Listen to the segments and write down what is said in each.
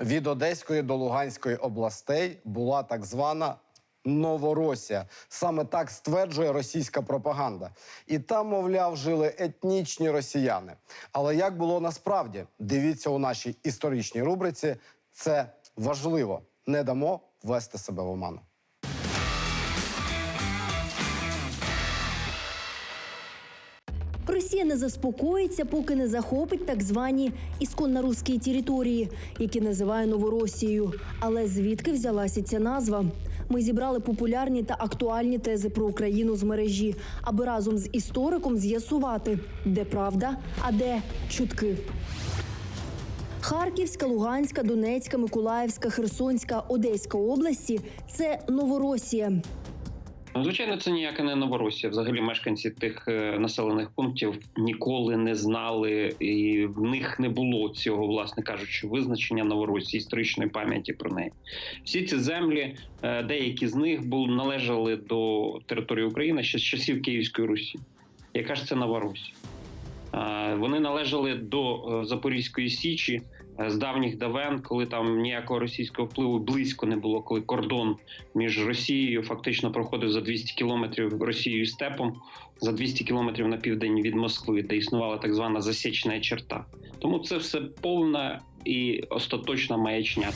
Від Одеської до Луганської областей була так звана Новоросія. Саме так стверджує російська пропаганда. І там, мовляв, жили етнічні росіяни. Але як було насправді? Дивіться у нашій історичній рубриці. Це важливо. Не дамо вести себе в оману. Росія не заспокоїться, поки не захопить так звані ісконно-руські території, які називає Новоросією. Але звідки взялася ця назва? Ми зібрали популярні та актуальні тези про Україну з мережі, аби разом з істориком з'ясувати, де правда, а де чутки. Харківська, Луганська, Донецька, Миколаївська, Херсонська, Одеська області це Новоросія. Ну, Звичайно, це ніяка не Новоросія. Взагалі, мешканці тих е, населених пунктів ніколи не знали, і в них не було цього, власне кажучи, визначення Новоросії, історичної пам'яті про неї. Всі ці землі, е, деякі з них були належали до території України ще з часів Київської Русі. Яка ж це Новоросія? Вони належали до е, Запорізької Січі е, з давніх давен, коли там ніякого російського впливу близько не було, коли кордон між Росією фактично проходив за 200 кілометрів Росією степом, за 200 кілометрів на південь від Москви, де існувала так звана засічна черта. Тому це все повна і остаточна маячня.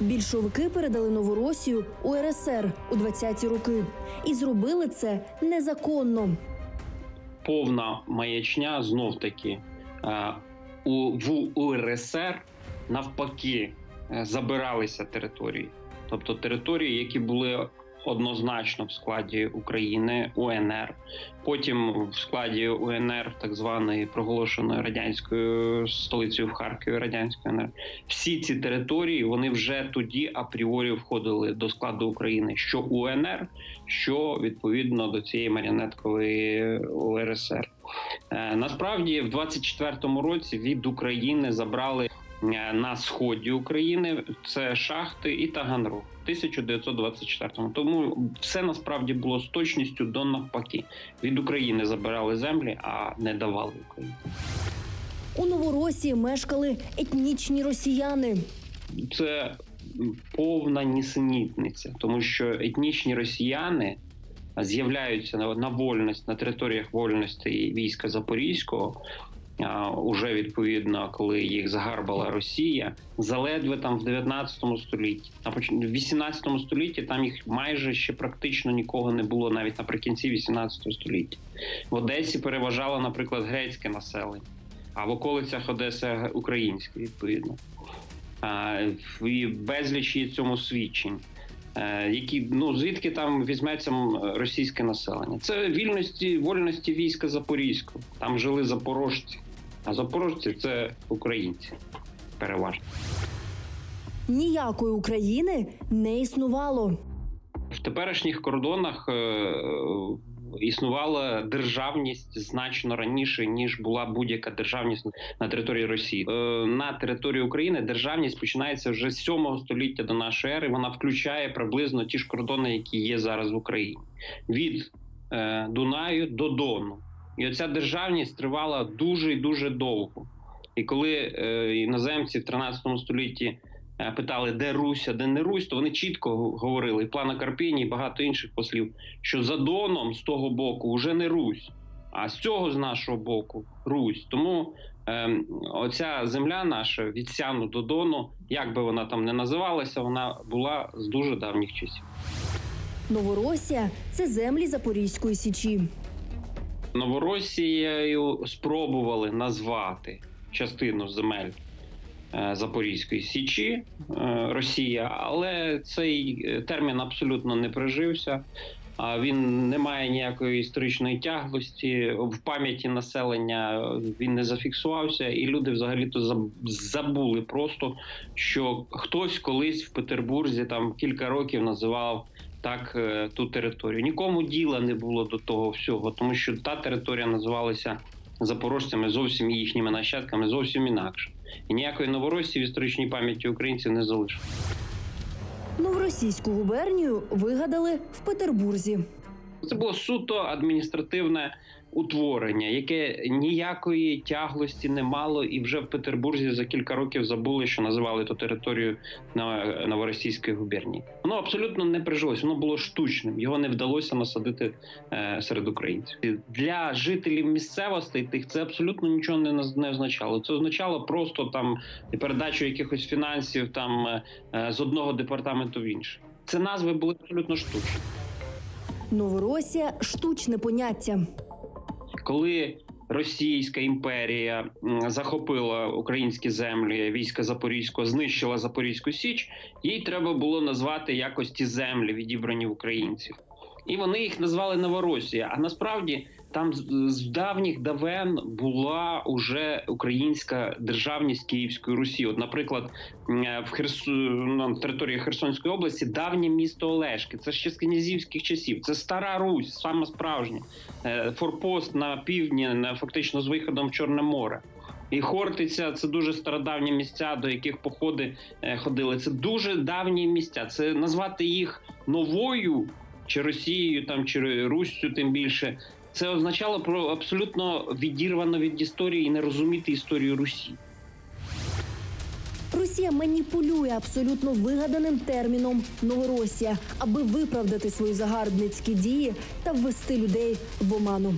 Більшовики передали Новоросію у РСР у 20-ті роки і зробили це незаконно. Повна маячня знов таки е, у в УРСР навпаки е, забиралися території, тобто території, які були однозначно в складі України УНР, потім в складі УНР, так званої проголошеної радянською столицею в Харкові, радянської УНР. Всі ці території вони вже тоді апріорі входили до складу України, що УНР, що відповідно до цієї маріонеткової УРСР. Е, Насправді, в 24-му році від України забрали е, на сході України це шахти і Таганрог. в 1924-му. Тому все насправді було з точністю до навпаки. Від України забирали землі, а не давали Україні. У Новоросії мешкали етнічні росіяни. це повна нісенітниця, тому що етнічні росіяни з'являються на, на вольність на територіях вольності війська Запорізького. Уже відповідно, коли їх загарбала Росія, заледве там в 19 столітті, на в 18 столітті там їх майже ще практично нікого не було, навіть наприкінці 18 століття. В Одесі переважало, наприклад, грецьке населення, а в околицях Одеси українське, відповідно. І безліч є цьому свідчень. Е, Які ну звідки там візьметься російське населення? Це вільності вольності війська Запорізького. Там жили запорожці, а запорожці це українці, переважно. Ніякої України не існувало. В теперішніх кордонах е, існувала державність значно раніше ніж була будь-яка державність на території Росії. Е, на території України державність починається вже з 7 століття до нашої ери. Вона включає приблизно ті ж кордони, які є зараз в Україні, від е, Дунаю до Дону. І оця державність тривала дуже і дуже довго. І коли е, іноземці в 13 столітті е, питали, де Русь, а де не Русь, то вони чітко говорили, і плана Карпіні, і багато інших послів, що за Доном з того боку вже не Русь, а з цього з нашого боку Русь. Тому е, оця земля наша від Сяну до Дону, як би вона там не називалася, вона була з дуже давніх часів. Новоросія це землі Запорізької січі. Новоросією спробували назвати частину земель е, Запорізької Січі е, Росія, але цей е, термін абсолютно не прижився. А він не має ніякої історичної тяглості в пам'яті населення. Він не зафіксувався, і люди взагалі-то забули просто, що хтось колись в Петербурзі там кілька років називав так е, ту територію. Нікому діла не було до того всього, тому що та територія називалася запорожцями зовсім їхніми нащадками, зовсім інакше. І ніякої новоросії в історичній пам'яті українців не залишилось. Новоросійську губернію вигадали в Петербурзі. Це було суто адміністративне утворення, яке ніякої тяглості не мало, і вже в Петербурзі за кілька років забули, що називали ту територію новоросійської губернії. Воно абсолютно не прижилось, воно було штучним. Його не вдалося насадити е, серед українців. Для жителів місцевостей тих це абсолютно нічого не, не означало. Це означало просто там передачу якихось фінансів там е, е, з одного департаменту в інший. Це назви були абсолютно штучні. Новоросія штучне поняття. Коли Російська імперія захопила українські землі, війська Запорізького знищила Запорізьку Січ, їй треба було назвати якось ті землі, відібрані українців. І вони їх назвали Новоросія. А насправді там з, давніх давен була уже українська державність Київської Русі. От, наприклад, в Херсу на території Херсонської області давнє місто Олешки. Це ще з князівських часів. Це стара Русь, саме справжня. Е, форпост на півдні, на фактично з виходом в Чорне море. І Хортиця це дуже стародавні місця, до яких походи е, ходили. Це дуже давні місця. Це назвати їх новою чи Росією, там чи Руссю, тим більше. Це означало про абсолютно відірвано від історії і не розуміти історію Русі. Росія маніпулює абсолютно вигаданим терміном Новоросія, аби виправдати свої загарбницькі дії та ввести людей в оману.